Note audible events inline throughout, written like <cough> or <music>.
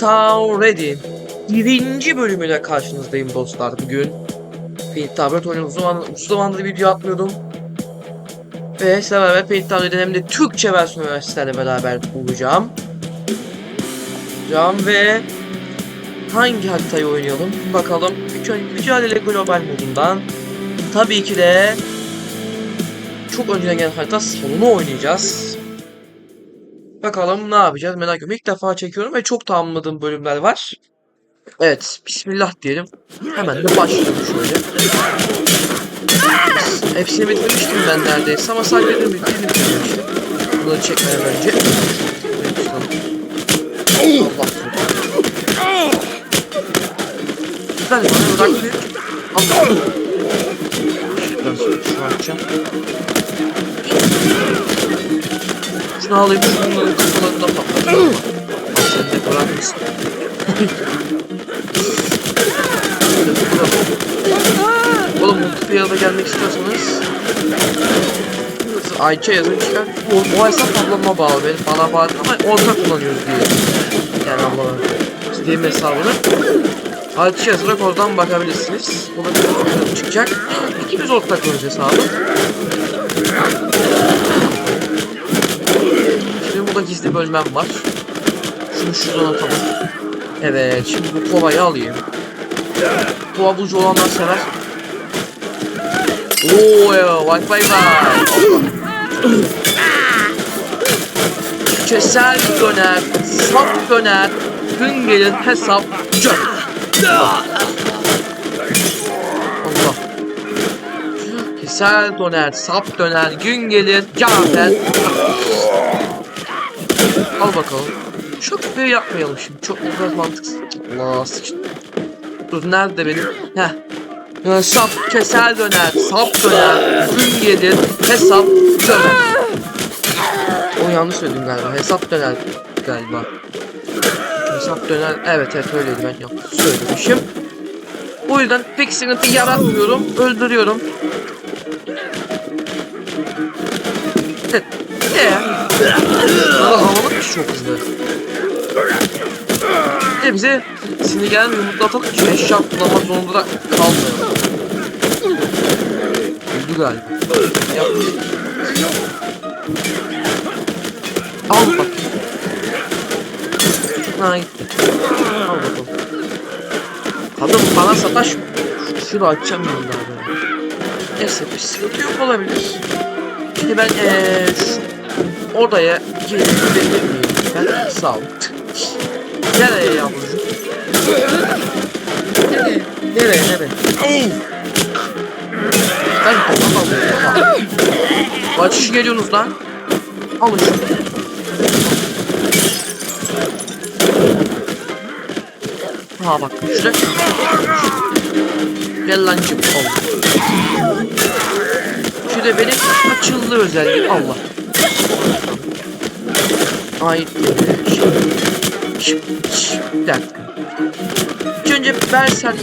Town Ready. Birinci bölümüyle karşınızdayım dostlar bugün. Paint Tablet. Uzun, zaman- uzun zamandır video atmıyordum. Ve sizlerle beraber Paint Tablet'in hem de Türkçe versiyonu sizlerle beraber olacağım. Olacağım ve hangi haritayı oynayalım? Bakalım. Mücadele global modundan. Tabii ki de çok önceden gelen harita sonunu oynayacağız. Bakalım ne yapacağız merak ediyorum. İlk defa çekiyorum ve çok tamamladığım bölümler var. Evet, bismillah diyelim. Hemen de başlayalım şöyle. Hepsini bitirmiştim ben neredeyse ama sadece birini bitirmiştim. Bunları çekmeden önce. Allah Ben bana bırak bir. Allah. Ben şunu açacağım. Şunu alayım kafalarında patlatacağım. Sen de bırak mısın? Oğlum multiplayer'da gelmek istiyorsanız Ayça yazın çıkar. O, o hesap ablama bağlı. Benim bana bağlı ama ortak kullanıyoruz diye. Yani ablamın Steam hesabını. Ayça yazarak oradan bakabilirsiniz. Ona bir çıkacak. İkimiz ortak kullanıyoruz hesabı. Gizli bölmem var. Şunu şuradan atalım. Evet, şimdi bu kovayı alayım. Kova buzcu olanlar sever. Oo ya, bak bay bay. Keser döner, sap döner, gün gelir hesap cö. Allah. Döner, sap döner, gün gelir, cafer. Al bakalım. Çok bir yapmayalım şimdi. Çok biraz mantıksız. Allah sıçtı. Dur nerede benim? Heh. Ya, sap keser döner, sap döner, gün gelir, hesap döner. O yanlış söyledim galiba. Hesap döner galiba. Hesap döner. Evet evet öyleydi ben yanlış söylemişim. O yüzden pek sıkıntı yaratmıyorum. Öldürüyorum. Ne? Valla havalıkmış çok hızlı. Bir de bize sinir gelen yumurtlatalım ki eşya kullanmak zorunda da kalmayalım. Öldü galiba. Yap. Al bak. Ha gitti. Al bakalım. Kadın bana sataş. Şunu açacağım ben daha böyle. Neyse bir sıkıntı yok olabilir. Şimdi ben eee şu odaya girip gidebilir miyim? Ben sağ ol. Nereye yavrucuğum? Nereye? Nereye? Nereye? Ben kafa alıyorum. Kaç kişi geliyorsunuz lan? Alın şunu. Ha bak şurada. Gel lan cım. Allah. Şu da benim açıldı özelliği. Allah. Şıp, şıp, Bir dakika. İlk önce Berserk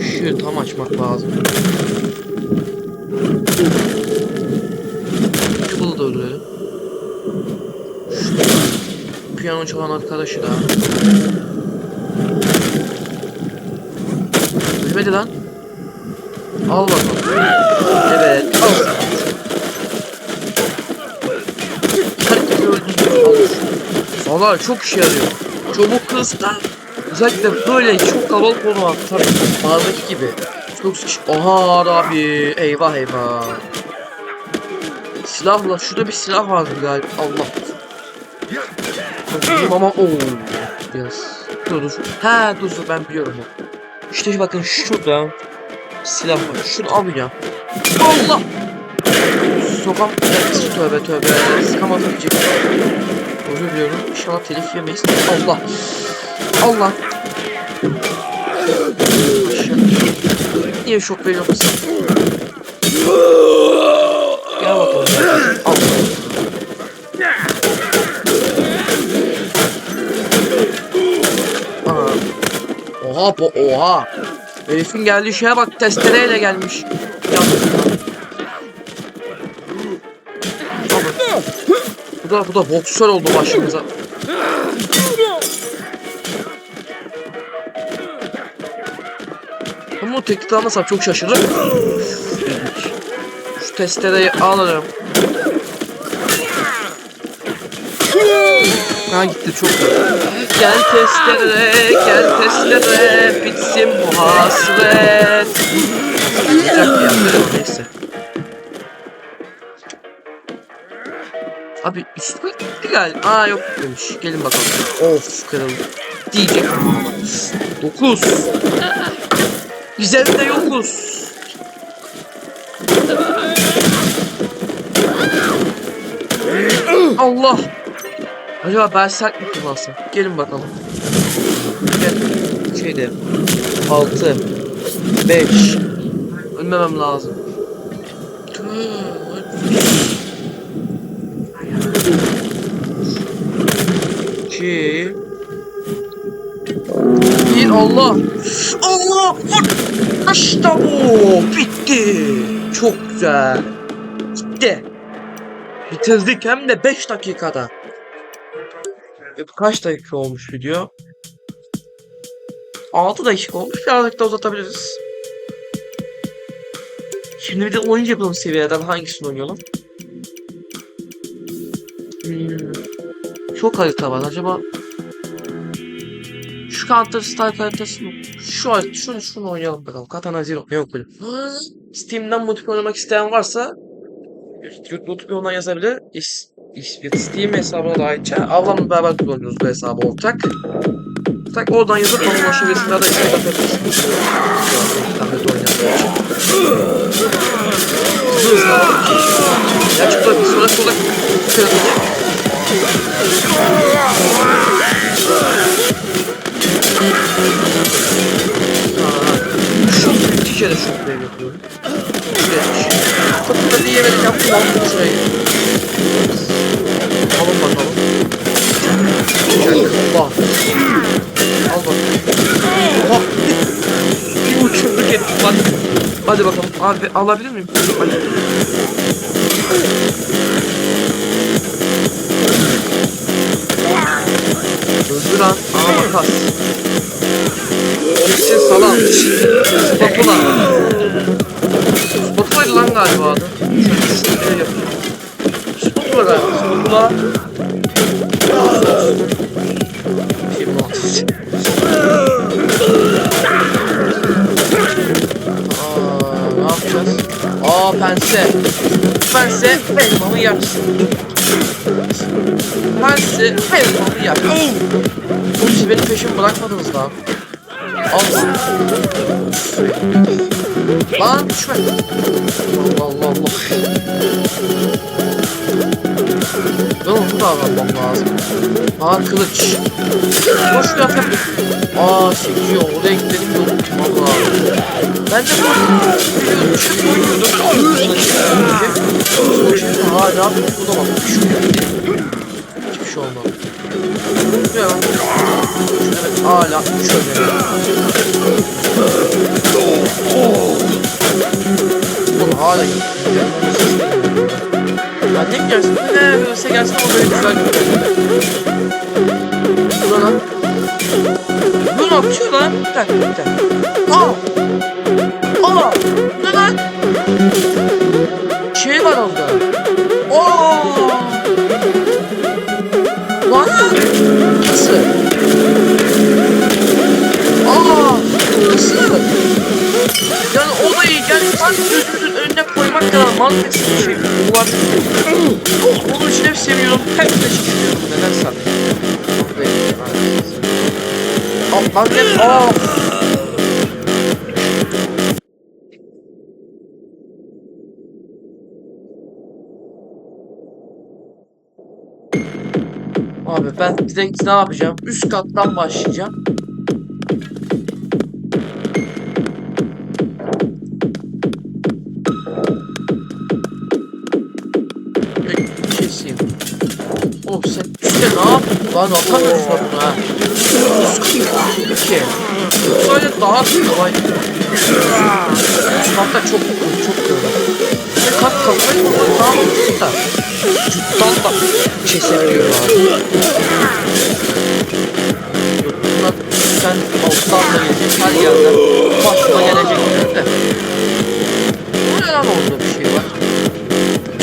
Şu tam açmak lazım. Bunu da öldürelim. Piyano çalan arkadaşı da. Ölmedi lan. Al bakalım. Evet. Al. Valla çok işe yarıyor. Çabuk hızla. Özellikle böyle çok kalabalık olmak tabii. Mağaradaki gibi. Çok sıkış. Oha abi. Eyvah eyvah. Silahla. Şurada bir silah vardı galiba. Allah. Bilmiyorum ama ooo. Biraz. Dur dur. Ha dur dur ben biliyorum. İşte bakın şurada silah var. Şunu alacağım. Allah. Sokam. Tövbe tövbe. Sıkamaz diyecek. Özür diliyorum. İnşallah telif yemeyiz. Allah. Allah. Niye şok veriyor musun? Gel bakalım. Aha. Oha bu oha. Herifin geldiği şeye bak testereyle gelmiş. Yalnız. Bu da bu da boksör oldu başımıza. Ama o tehdit almasam çok şaşırırım. Şu testereyi alırım. Ha gitti çok Gel testere, gel testere, bitsin bu hasret. Sıcak ya, neyse. Abi üstüme gitti galiba. Aa yok demiş. Gelin bakalım. Of kırıldı. Diyecek. 9. Üzerinde yokuz. Allah. Acaba berserk mi kullansam? Gelin bakalım. Şeyde. 6. 5. Ölmemem lazım. İki. Bir Allah. Allah. İşte bu. Bitti. Çok güzel. Bitti. Bitirdik hem de 5 dakikada. E, Kaç dakika olmuş video? 6 dakika olmuş. Birazcık da uzatabiliriz. Şimdi bir de oyuncu yapalım seviyeden. Hangisini oynayalım? Hmm. Çok harita var. Acaba şu Counter Strike haritası mı? Şu şunu şunu oynayalım bakalım. Katana Zero. Yok böyle. Steam'den multiplayer oynamak isteyen varsa YouTube'dan yazabilir. İs, is, Steam hesabına da aitçe. Ablamla beraber kullanıyoruz bu hesabı ortak. Tak oradan yazıp. Ya da istek atabilirsiniz. Şu an internette oynayanlar için. Ki. Ya çıktı bir sonraki olarak kırılacak. Çok bir kere çok bir yapıyorum. Şuraya Çok da diyemedik yaptım aldım şurayı. Alın bakalım. Allah. Al bakalım. Oha. Bir uçurduk ettik lan. Hadi bakalım. Abi alabilir miyim? Hadi. Öldür lan. Aa makas. Çeksin salam. Spatula. Spatula'ydı lan galiba adı. Spatula galiba. Spatula. Aa, ne yapacağız? Aa pense. Pense elmamı yaksın. Pense elmamı yaksın. Oğlum siz benim peşimi bırakmadınız lan. Allah. Lan düşme. Allah Allah Allah. Ben onu da almam lazım. Aa kılıç. Boş bir atak. Aa sekiyor. Oraya gidelim de unutmam lazım. Ben de bu biliyorum. Bir şey koyuyordum. Sonra şimdi ha ne yapayım? Bu şey şey. Ne lan? Evet hala şöyle. Oğlum hala gidiyor. Annem gelsin. Ne ölse gelsin ama böyle güzel gidiyor. Bu lan. Bu ne yapıyor lan? Bir dakika bir dakika. Aa! Bir şey olabilir. Onun için hep seviyorum, hep de şişiriyorum. Neden? Aa, ben hep aa! Abi ben direkt ne yapacağım? Üst kattan başlayacağım. Üstte ne yaptın? Lan atamıyoruz lan bunu ha. 142. Böyle daha kolay. Üst katta çok çok kolay. Bir kat kafayı mı? Daha mantıklı da. Cuttan da kesebiliyor abi. Bunlar sen alttan da gelecek her yerden başına gelecek. de. Bu ne lan orada bir şey var.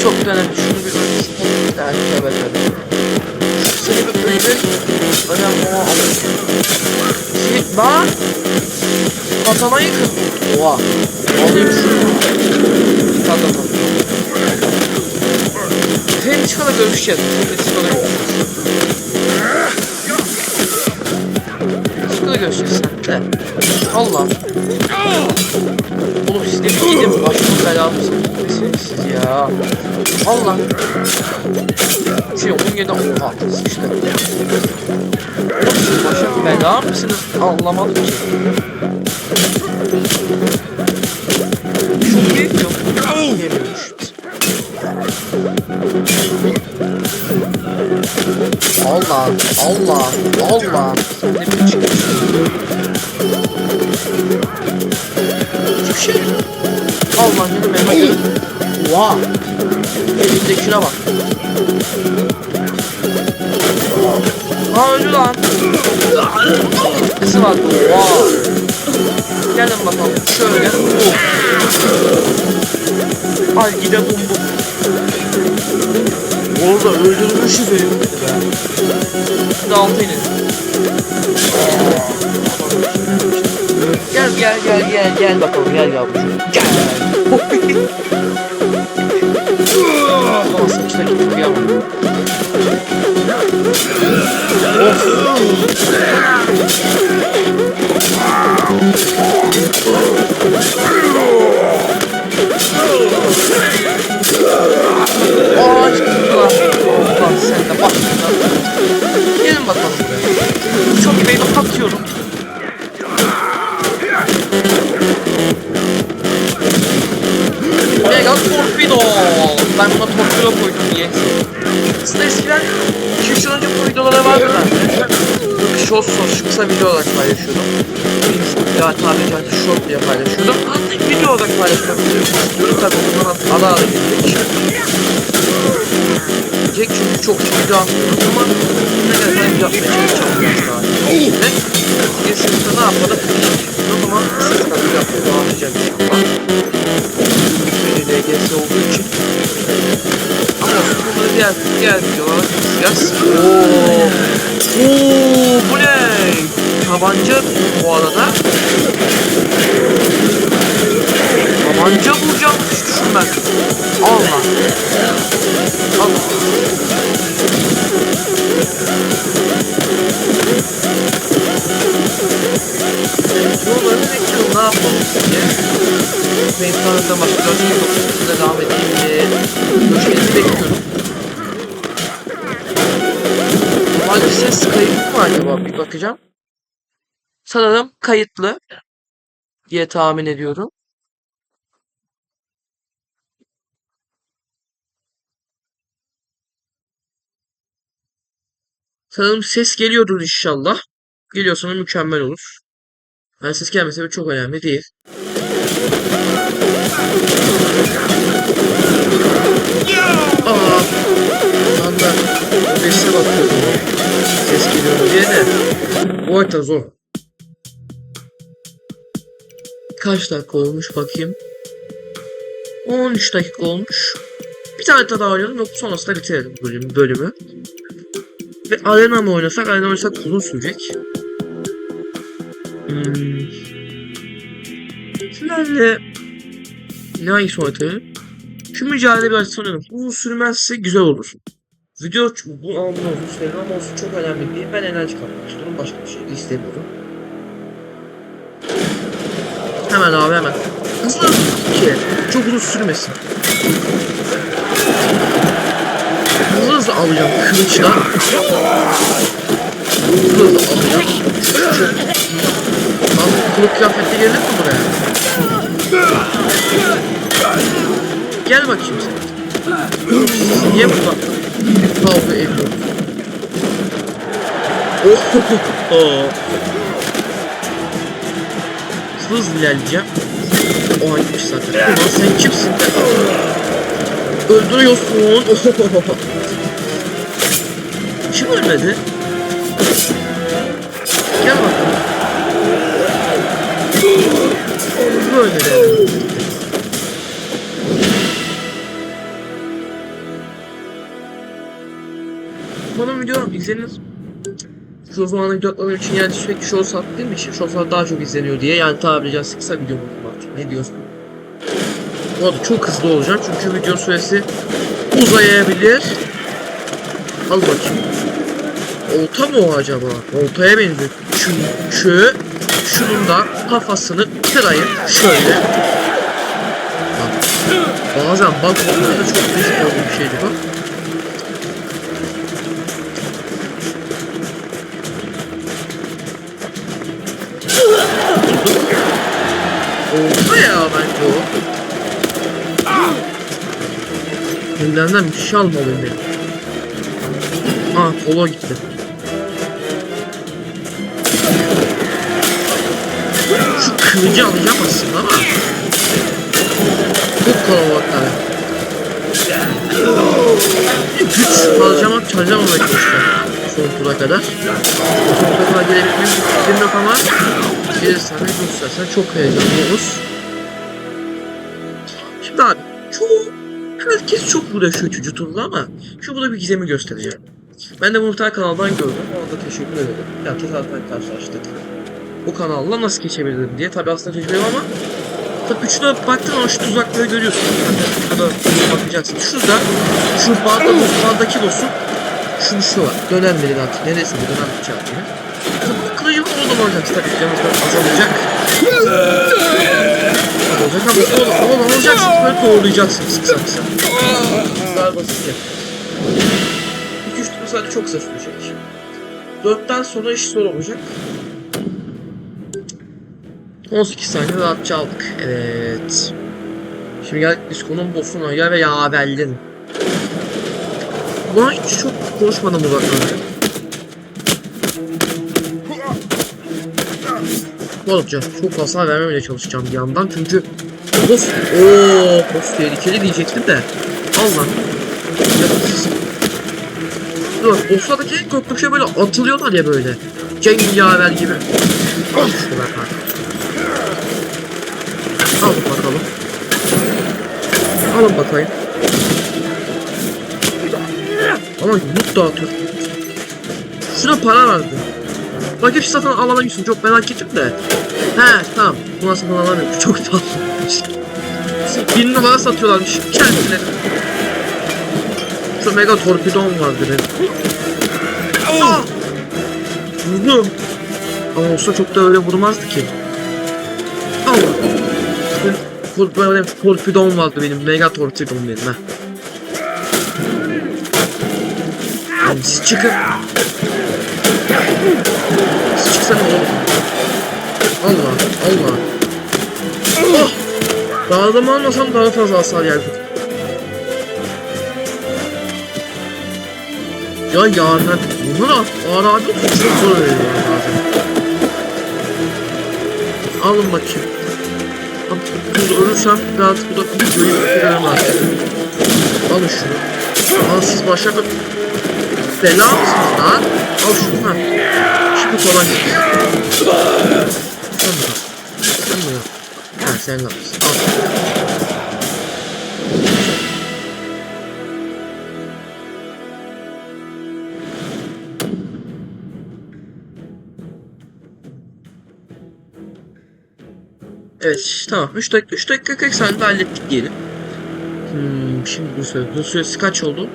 Çok önemli. Şunu bir öldürsün. Yani evet evet. Öldür. Önemli alır. Şey, bak. Kafama yıkın. Oha. Alayım şunu. Tamam. Fenix'la görüşeceğiz. Fenix'la görüşeceğiz. Fenix'la görüşeceğiz sen de. Allah. Oğlum siz de bir gidin başımın belamı misiniz siz ya. Allah. Şey 17 oha işte. Oğlum siz başım bela mısınız? Anlamadım ki. Çok yok. Yemiyormuş. Allah Allah Allah. Sen ne biçim Hiçbir şey yok. Allah dedim Mehmet. Oha. Elimdekine bak. Ha öldü lan. Nesi var? Oha. Gelin bakalım. Şöyle. Oh. Al gide bum bum. Orada öldürmüşüz herif dedi be. Şimdi altı inelim. Gel gel gel gel gel bakalım gel yavrucuğum. Gel. Ama saçına gitti kıyamam. Aa işte lan. Lan sen de bak. Gelin bakalım buraya. Çok iyi beyni Yok sos, kısa video olarak paylaşıyordum. Ya tabiri caizse short diye paylaşıyordum. Video olarak paylaşmak istiyorum. Tabii o zaman ara ara gelecek. Gelecek çünkü çok video atmıyoruz ama ne kadar video yapmaya çalışacağım. Ve kesinlikle ne yapmadık? O zaman sıkıntı video yapmaya devam edeceğim inşallah. DGS olduğu için. Diğer, diğer videolara yapacağız. Ooo. Ooo bu ne? Tabanca bu arada. Tabanca vuracağım hiç düşünmedim. Allah. Allah. Bakacağım. Sanırım kayıtlı diye tahmin ediyorum. Sanırım ses geliyordur inşallah. Geliyorsa mükemmel olur. Yani ses gelmese de çok önemli değil. Aa, de OBS'e bakıyordum. Ses geliyor diye de. Bu harita zor. Kaç dakika olmuş bakayım. 13 dakika olmuş. Bir tane daha oynayalım yok sonrasında bitirelim bölüm, bölümü. Ve arena mı oynasak? Arena oynasak uzun sürecek. Hmm. Sizlerle ne hangisi oynatayım? Şu mücadele biraz sanıyorum. Uzun sürmezse güzel olur. Video bu uzun sürer ama olsun çok önemli değil. Ben enerji kapmak istiyorum. Başka bir şey istemiyorum. Hemen abi hemen. Hızlı ki çok uzun sürmesin. Hızlı hızlı alacağım kılıçla. Hızlı hızlı alacağım. Lan kılık kıyafeti gelir mi buraya? Gel bakayım sen. Niye burada kavga ediyorsunuz? Oh. Hızlı ilerleyeceğim. O gitmiş zaten. Ulan sen kimsin? Öldürüyorsun. Kim ölmedi? Gel bakalım. Böyle izlenir. Şu zamanda videolarım için yani sürekli short sattığım için shortlar daha çok izleniyor diye yani tabiri caizse kısa video buldum artık. Ne diyorsun? Bu arada çok hızlı olacağım çünkü video süresi uzayabilir. Al bakayım. Olta mı o acaba? Oltaya benziyor. Çünkü şunun da kafasını kırayım şöyle. Bak. Bazen bak olmaya da çok risk bir şeydi bu. Ya bence o. Ellerinden bir şey almalıyım benim. Aa kola gitti. Şu kılıcı alacağım aslında ama. Çok kalabalıklar. Güç alacağım ama çalacağım işte. Son tura kadar. Son tura gelebilmem fikrim yok ama gelirsen de göstersen çok heyecanlıyız. Şimdi abi çoğu herkes çok uğraşıyor çocukluğunda ama şu burada bir gizemi göstereceğim. Ben de tane kanaldan gördüm. Ona da teşekkür ederim. Ya tesadüfen karşılaştık. Bu kanalla nasıl geçebilirim diye. Tabi aslında tecrübem ama Tabi üçüne baktığın zaman şu tuzakları görüyorsun. Yani şurada bakacaksın. Şurada şu bağda bağdaki dostum şunu şu var. Dönen beni artık. Neresi bu dönen bıçağı. Tabi bu kılıcı oradan alacaksın. Tabi canımız biraz azalacak. Azalacak ama oradan alacaksın. Böyle doğrulayacaksın kısa kısa. Daha basit. 2-3 tur sadece çok kısa sürecek. 4'ten sonra iş zor olacak. 18 saniye rahatça aldık. Evet. Şimdi geldik diskonun boss'una ya ve yaverlerin. Buna hiç çok konuşmadım uzaktan. Oldukça çok hasar vermemeye çalışacağım bir yandan çünkü boss ooo boss tehlikeli diyecektim de al lan Dur boss'lardaki en korktuğum şey böyle atılıyorlar ya böyle Cengaver gibi Al şunu kanka Al bakalım. Alın bakayım. Ama yumruk dağıtıyor. Şuna para verdi. Şu satın alamıyorsun çok merak ettim de. He tamam. Buna satın alamıyorum. <laughs> Çok tatlı. Bin numara satıyorlarmış. Kendileri. Şu mega torpidon vardı benim. Ah! Vurdum. Ama olsa çok da öyle vurmazdı ki. Allah. Full böyle torpidon vardı benim. Mega torpidon benim ha. Yani siz çıkın. Oğlum. Allah Allah. Oh! Daha da almasam daha fazla hasar yerdim. Ya yarın bunlar ağır abi çok zor bazen. Alın bakayım. Şimdi ölürsem biraz bu da videoyu bitirelim artık. Alın şunu. Al siz başka Bela mısınız lan? Al şunu ha. Şimdi kolay gidiyor. Sen mi? Sen mi? Ha sen kalmışsın. Al. Evet tamam 3 dakika 3 dakika 40 saniyede hallettik diyelim. Hmm, şimdi bu süre bu süresi kaç oldu?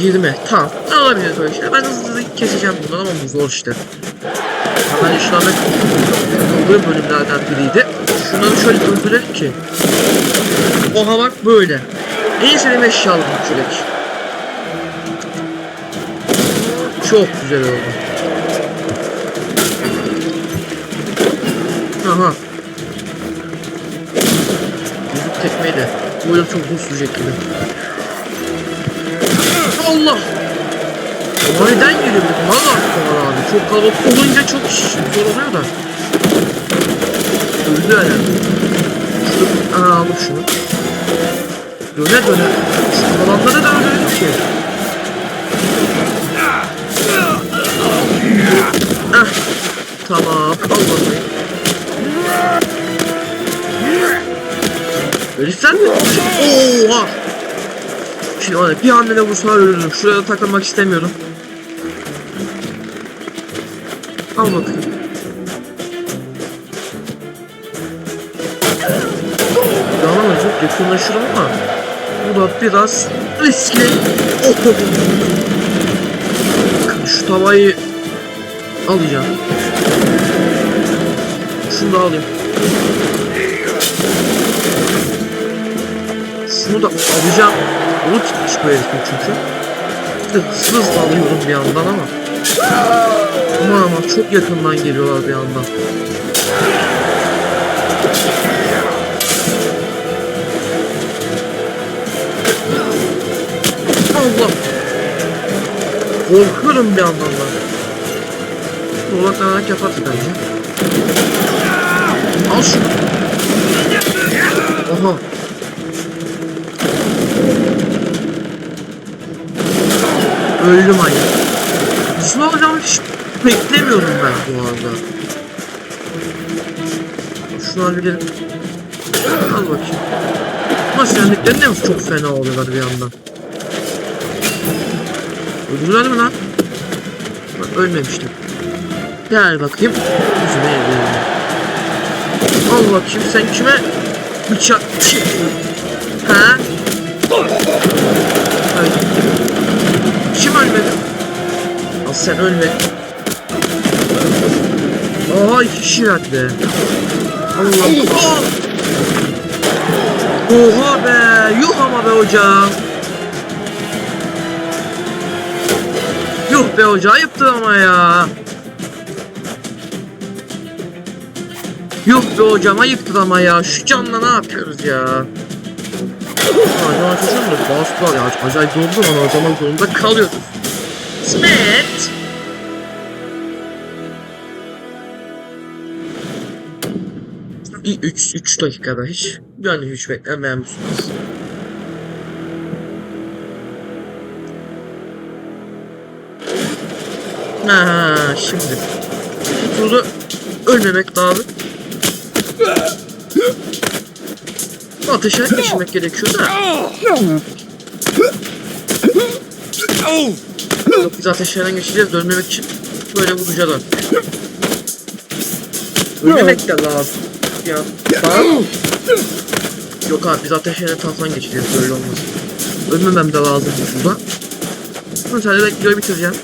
20 tamam olabilir böyle şeyler ben hızlı hızlı keseceğim bundan ama bu zor işte. Ben şu anda takıldığım bölümlerden biriydi. Şunları şöyle öldürelim ki. Oha bak böyle. En sevdiğim eşya aldım çürek. Çok güzel oldu. Aha. Yüzük tekmeyi de. Bu çok uzun sürecek gibi. Allah. Neden yürüyorduk? Valla Kovan abi çok kalabalık olunca çok zor oluyor da. Öldü herhalde. Şunu, aa alıp şunu. Döne döne. Şu kovalanları da öldürdük ki. Ah. Tamam. Allah'ım. Herifler mi? Oha! Şimdi var bir hamlede vursalar ölürüm. Şuraya takılmak istemiyorum. Al bakayım. Yalan çok yakınlaşırım ama bu da biraz riskli. Oh. Şu tavayı alacağım. Şunu da alayım. Şunu da alacağım. Onu tutmuş bu herifin çünkü. De hızlı hızlı alıyorum bir yandan ama. Ama ama çok yakından geliyorlar bir yandan. Allah! Korkuyorum bir yandan da. Dolak ayak yaparız bence. Al şunu. Aha. Öldüm manyak. Şunu alacağımı hiç beklemiyordum ben bu arada. Şunu halledelim. Al bakayım. Ama sendiklerin de mi çok fena oluyorlar bir yandan? Öldürdüler mi lan? Bak, ölmemiştim. Gel bakayım. Yüzüne eğleyelim. Al bakayım sen kime bıçak? Ha? Hayır. Kim ölmedi? Al sen ölme. Aha iki kişi verdi. Allah. Aa! Oha be! Yuh ama be hocam. Yuh be hoca ayıptı ama ya. Yuh be hocam ayıptır ama ya. Şu canla ne yapıyoruz ya? Acaba çocuğum da bastılar ya. Acayip zordu ama o zaman zorunda kalıyoruz. Smith! 3 3 dakikada hiç yani hiç beklemeyen musunuz? Ha şimdi. Burada ölmemek lazım. Ateşe geçirmek gerekiyor da. Yok biz ateşlerden geçeceğiz ölmemek için böyle vuracağız artık. Ölmemek de lazım. Ya. Bak. Yok abi biz ateşlerden tahttan geçeceğiz böyle olmaz. Ölmemem de lazım şurada. Mesela de videoyu bitireceğim.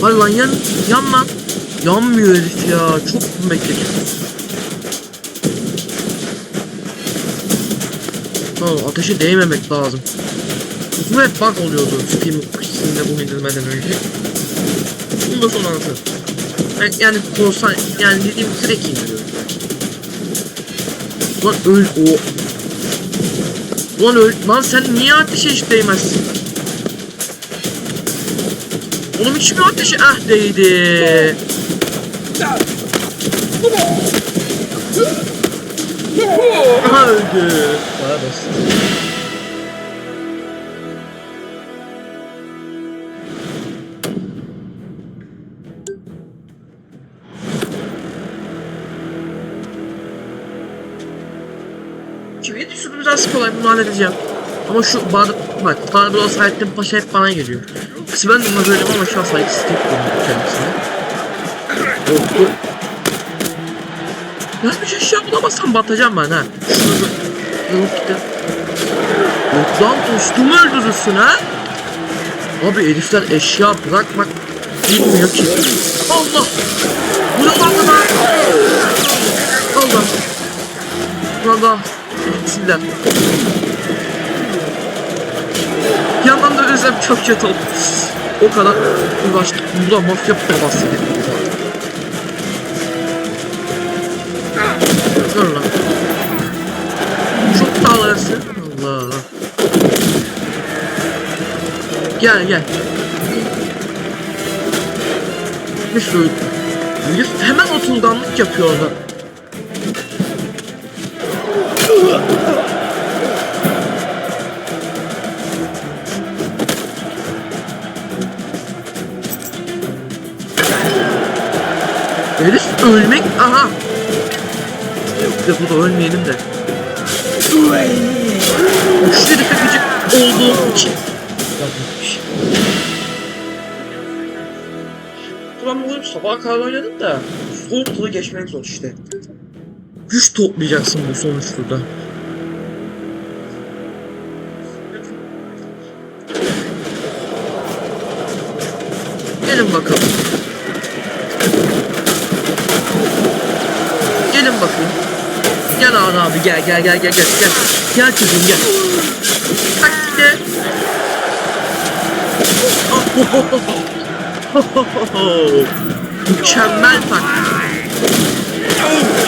Hadi lan yan, yan lan. Yanmıyor herif ya. Çok bekletiyoruz. Tamam ateşe değmemek lazım. Bu hep bug oluyordu Steam kısmında bunu indirmeden önce. Bunu da sonra anlatırım. Yani, yani korsan yani dediğim direkt indiriyorum. Lan öl o. Lan öl lan sen niye ateşe hiç değmezsin? Oğlum hiç mi ateşe ah değdi. Aha öldü. Bana basit. Kolay bunu halledeceğim. Ama şu bar bak Barbara Saadettin Paşa hep bana geliyor. Kız ben de böyleyim ama şu an saygısız tek kendisine. Korktu. Ya bir şey şey bulamazsam batacağım ben ha. Yok gitti. Yok lan dostumu öldürürsün ha. Abi herifler eşya bırakmak bilmiyor ki. Allah! Bu ne lan lan? Allah! Bir yandan da özlem çok kötü oldu. O kadar uğraştık. Burada mafya babası dedi. Dur lan. Çok dağlarsın. Allah. Gel gel. Bir sürü. Herif hemen oturganlık yapıyor orada. Herif ölmek aha. Biz de burada ölmeyelim de. Şu herife gıcık olduğum için. Ben bugün sabah kadar oynadım da soğuk turu geçmek zor işte. Güç toplayacaksın bu sonuç turda. Gelin bakalım. Gelin bakayım. Gel abi abi gel gel gel gel gel gel. Gel çocuğum gel. Bak işte. Mükemmel tak.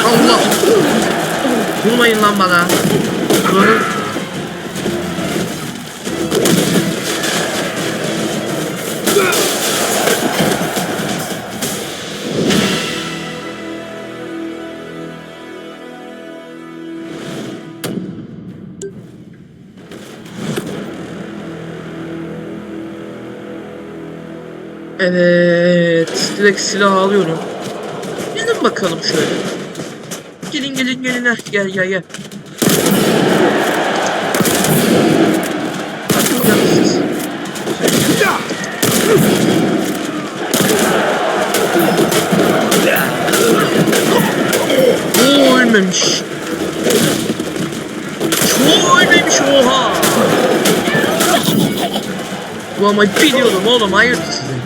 Allah. Vurmayın lan bana. Buranın Evet, direkt silah alıyorum. Gelin bakalım şöyle. Gelin gelin gelin heh, gel gel gel. Oo ölmemiş. Çoğu ölmemiş oha. Ama biliyordum oğlum hayırdır sizin.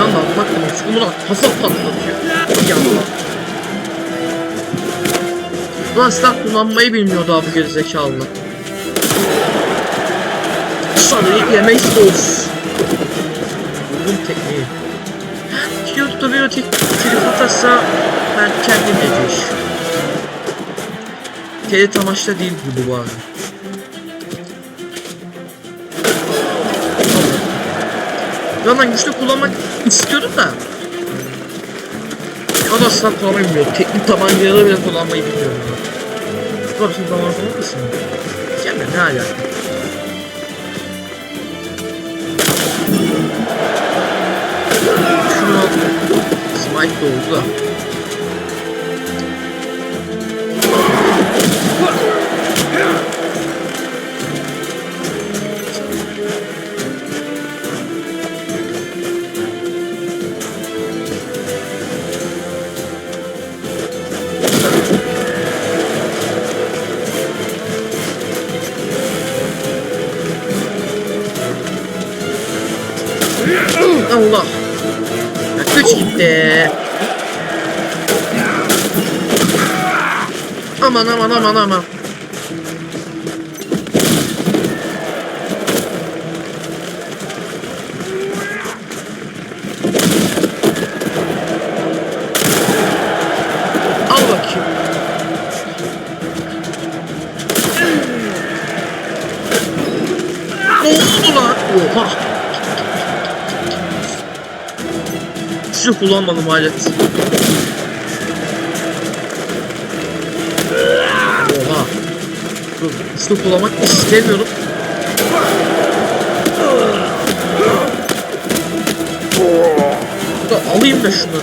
Bir demek. Çünkü buna kafa patlatıyor. Bir anda. Ulan silah kullanmayı bilmiyordu abi gerizekalı. Sana yemeyiz of. Vurdum tekmeyi. Kiyo tutabiliyor tek telif atarsa ben kendim yiyeceğiz. Telit amaçla değil bu bu arada. Ya ben güçlü kullanmak istiyordum da. Ama silah kullanmayı bilmiyorum. Teknik tabancaları bile kullanmayı bilmiyorum. Sen tabanca kullanır mısın? Gelme ne alaka? Şunu. Smite oldu da. Aman aman aman. Al bakayım. Ne oldu lan? Oha. Şu kullanmadım alet. Şunu kullanmak istemiyorum. Da alayım da şunu.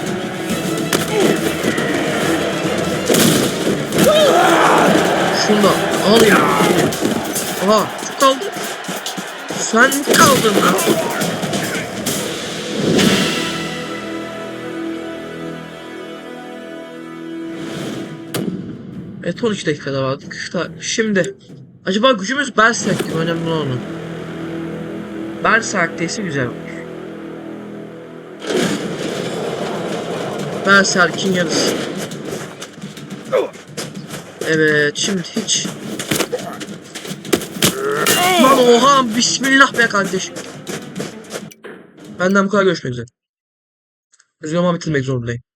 Şunu da alayım. Aha, kaldı. Sen kaldın lan. Evet 12 dakikada vardık. Şimdi acaba gücümüz Berserk gibi önemli onu. Berserk'teyse güzel olur. Berserk'in yarısı. Evet şimdi hiç Lan oha bismillah be kardeşim. Benden bu kadar görüşmek üzere. Videomu bitirmek zorundayım.